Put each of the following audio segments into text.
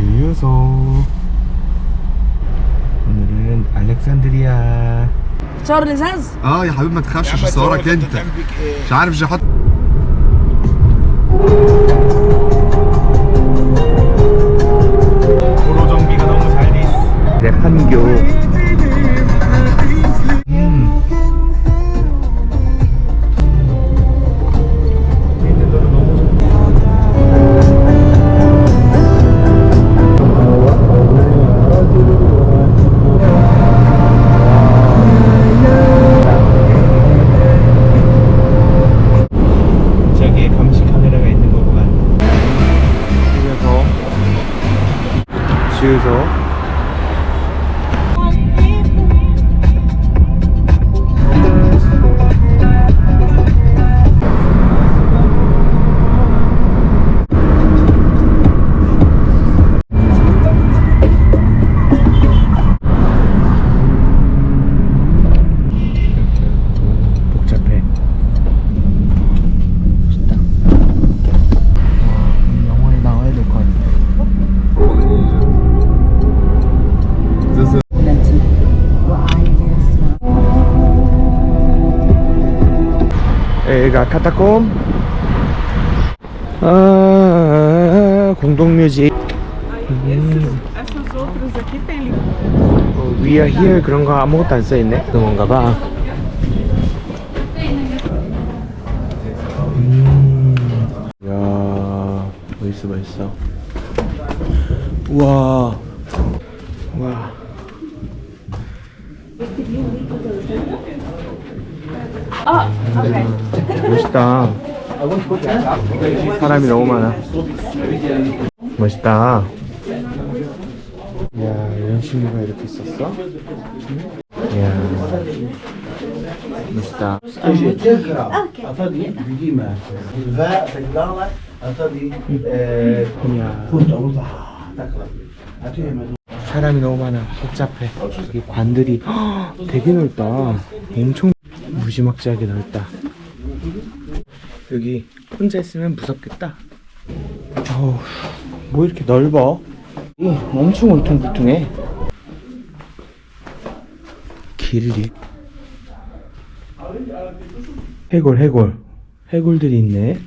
주유소 오늘은 알렉산드리아 صار الازاز اه يا حبيبي ما تخافش مش صورك انت مش عارف مش هحط 도로 정비가 너무 잘 돼 있어 네 판교 주유소 여기가 카타콤. 아 공동묘지. 음. 어, are here. 그런 거 아무것도 안 써있네. 그런가 봐. 음. 이야 멋있어 멋있어. 우와. 우와 멋있다. 사람이 너무 많아. 멋있다. 이야, 이런 식물가 이렇게 있었어? 이야, 멋있다. 사람이 너무 많아 복잡해 여기 관들이 허, 되게 넓다 엄청 무지막지하게 넓다 여기 혼자 있으면 무섭겠다. 어우 뭐 이렇게 넓어? 이 엄청 울퉁불퉁해. 길이 해골 해골. 해골들이 있네.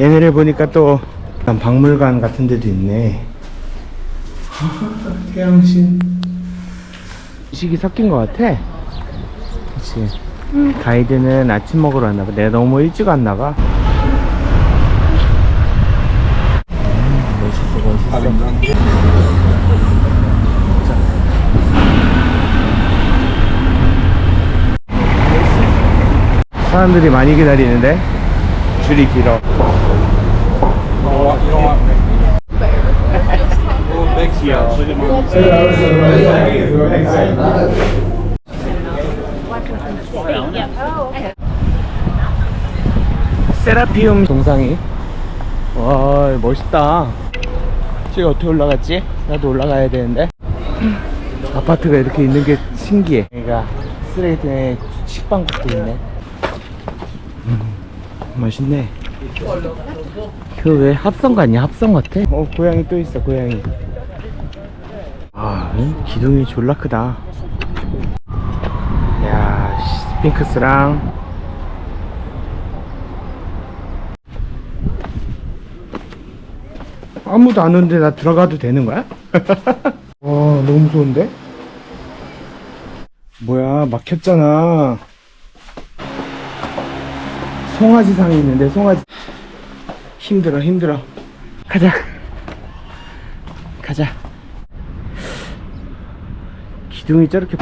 얘네를 보니까 또 박물관 같은 데도 있네. 태양신. 식이 섞인 것 같아? 그치 가이드는 아침 먹으러 왔나 봐. 내가 너무 일찍 왔나 봐. 음, 멋있어 멋있어 사람들이 많이 기다리는데? 줄이 길어 세라피움 동상이. 와 멋있다. 저기 어떻게 올라갔지? 나도 올라가야 되는데. 아파트가 이렇게 있는 게 신기해. 여기가 쓰레기통에 식빵국도 있네. 음, 맛있네. 그 왜 합성관이야 합성 같아? 어 고양이 또 있어 고양이. 아이 기둥이 졸라 크다 핑크스랑 아무도 안 오는데 나 들어가도 되는 거야? 와 너무 무서운데? 뭐야 막혔잖아. 송아지상이 있는데 송아지. 힘들어 힘들어. 가자. 가자. 기둥이 저렇게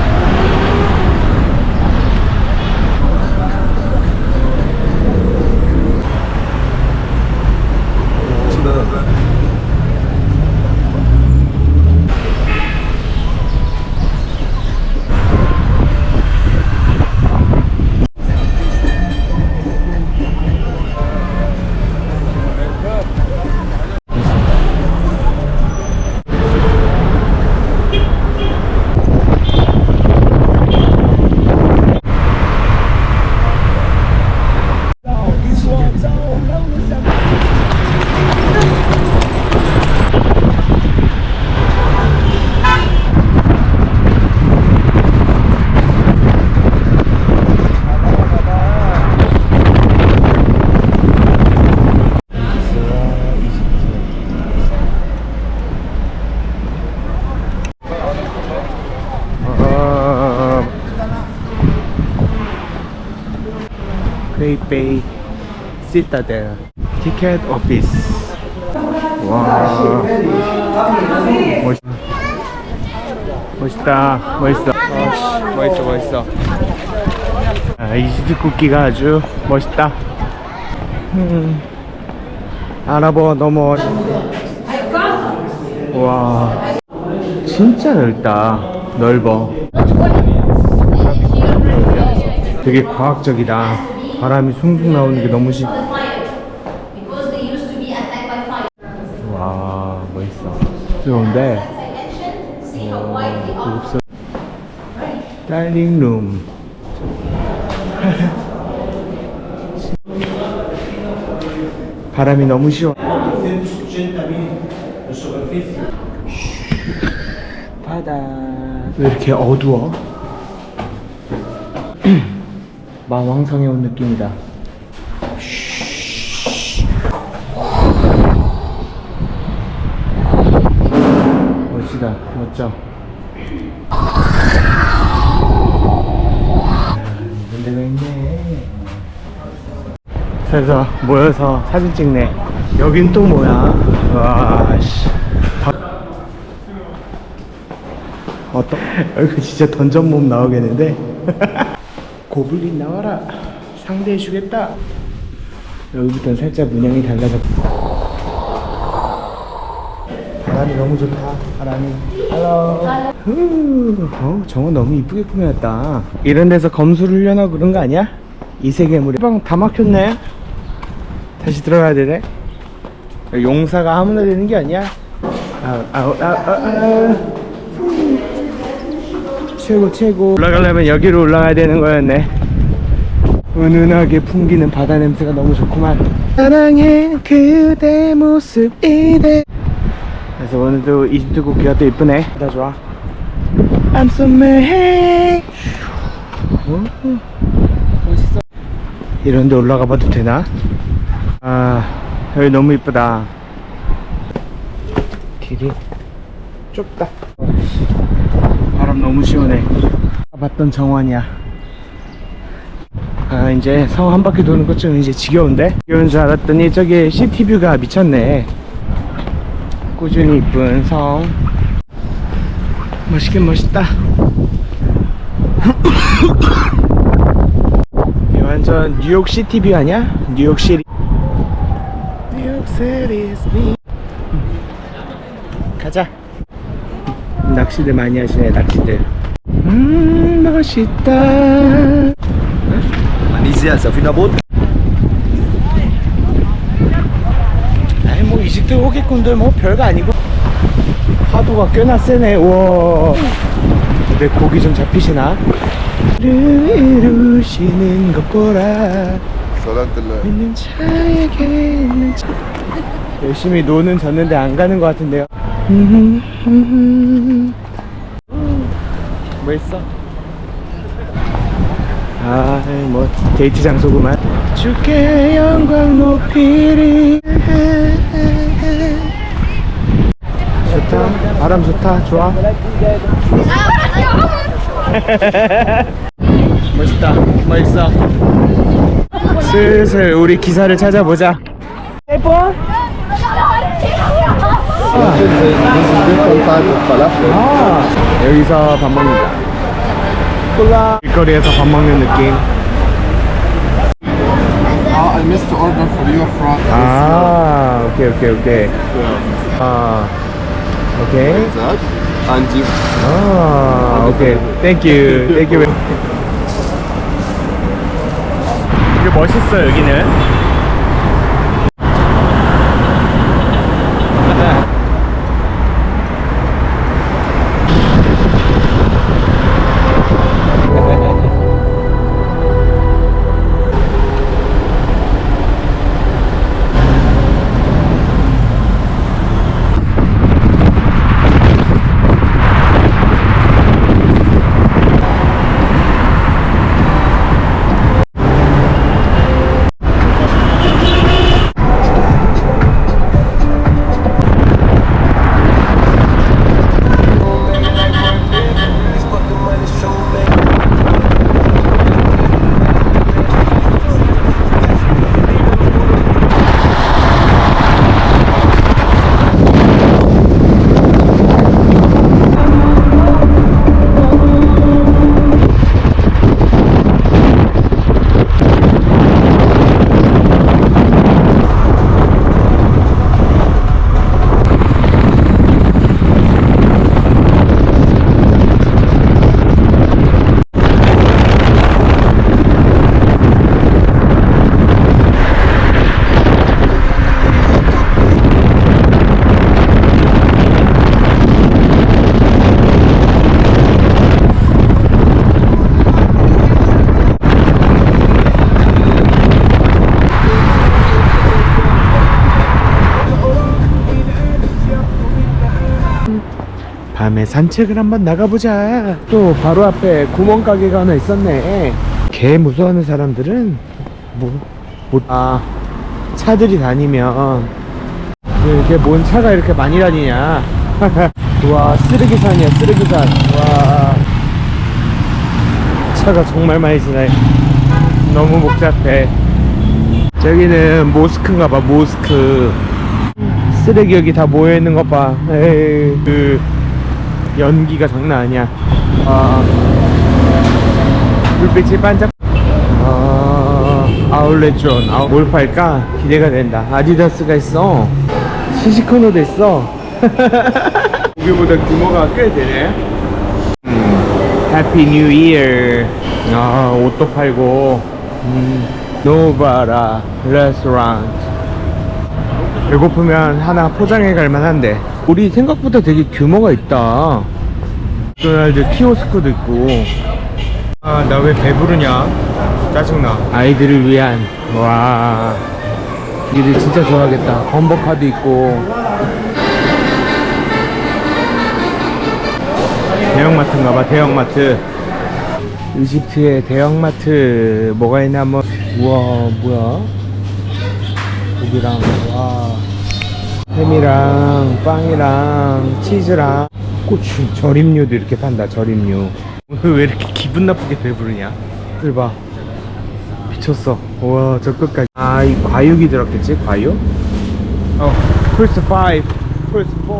테이페이 시타델 티켓 오피스 와 멋있, 멋있다. 멋있어. 멋있어 멋있어. 아, 이집트 국기가 아주 멋있다. 음, 아랍어. 너무 와. 진짜 넓다. 넓어. 되게 과학적이다 바람이 숭숭 나오는 게 너무 시... 와 멋있어 좋은데. 고급스 다이닝 룸 바람이 너무 시원 바다 왜 이렇게 어두워? 마왕성에 온 느낌이다. 멋지다. 멋져. 이런 데가 있네? 그래서 모여서 사진 찍네. 여긴 또 뭐야? 와 씨. 어떤 여기 진짜 던전 몸 나오겠는데 고블린 나와라. 상대해 주겠다. 여기부터는 살짝 문양이 달라서. 바람이 너무 좋다 바람이. 헬로 후, 어, 정원 너무 이쁘게 꾸몄다. 이런 데서 검수를 훈련하고 그런 거 아니야? 이 세계물에. 방다 막혔네. 다시 들어가야 되네. 용사가 아무나 되는 게 아니야? 아우 아우 아우 아우 아우. 최고 최고. 올라가려면 여기로 올라가야 되는 거였네. 은은하게 풍기는 바다 냄새가 너무 좋구만. 사랑해 그대 모습 이대. 그래서 오늘도 이집트 국기가 또 이쁘네. 바다 좋아. I'm so mad. 오, 멋있어. 이런데 올라가 봐도 되나? 아 여기 너무 이쁘다. 길이 좁다 바람 너무 시원해. 봤던 정원이야. 아 이제 성한 바퀴 도는 것 좀 이제 지겨운데? 지겨운 줄 알았더니 저기 시티뷰가 미쳤네. 꾸준히 이쁜 성. 멋있긴 멋있다. 완전 뉴욕 시티뷰 아니야? 뉴욕 시리 뉴욕 me 가자 낚시들 많이 하시네 낚시들. 음 맛있다. Anisias, auf 아니 뭐 이집트 호객꾼들. 뭐 별거 아니고. 파도가 꽤나 세네 우와. 내 고기 좀 잡히시나? 이루시는 것 보라 믿는 자에게 열심히 노는 졌는데 안 가는 것 같은데요. 뭐 있어? 아 뭐 데이트 장소구만. 주께 영광 높이리. 좋다. 바람 좋다. 좋아. 멋있다. 멋있어. 슬슬 우리 기사를 찾아보자. 예뻐? Different type of falafel. 아 여기서 밥 먹는다 콜라 길거리에서 밥 먹는 느낌 Ah, I missed to order for you from 아 오케이 오케이 오케이 아 오케이 that. And you 아 오케이 땡큐 땡큐 이게 멋있어 여기는 다음에 산책을 한번 나가보자. 또 바로 앞에 구멍 가게가 하나 있었네. 개 무서워하는 사람들은 뭐, 뭐, 아, 차들이 다니면 이게 뭔 차가 이렇게 많이 다니냐. 와 쓰레기산이야 쓰레기산. 와. 차가 정말 많이 지나요. 너무 복잡해. 저기는 모스크인가 봐 모스크. 쓰레기 여기 다 모여있는 것봐. 에이. 그 연기가 장난 아니야. 아 불빛이 반짝 아 아울렛존 아, 뭘 팔까? 기대가 된다. 아디다스가 있어. 시시코너도 있어. 여기보다 규모가 꽤 되네. 해피 뉴 이어 아 옷도 팔고. 음, 노바라 레스토랑 배고프면 하나 포장해 갈 만한데 우리 생각보다 되게 규모가 있다. 맥도날드 키오스크도 있고. 아 나 왜 배부르냐? 짜증나. 아이들을 위한. 와. 이들 진짜 좋아하겠다. 범버카도 있고. 대형마트인가봐 대형마트. 이집트의 대형마트. 뭐가 있나 한번. 우와 뭐야? 고기랑 와 햄이랑 빵이랑 치즈랑 고추. 절임류도 이렇게 판다 절임류. 오늘 왜 이렇게 기분 나쁘게 배부르냐? 이봐. 미쳤어. 우와 저 끝까지. 아 이 과육이 들었겠지 과육? 어 플스 5 플스 4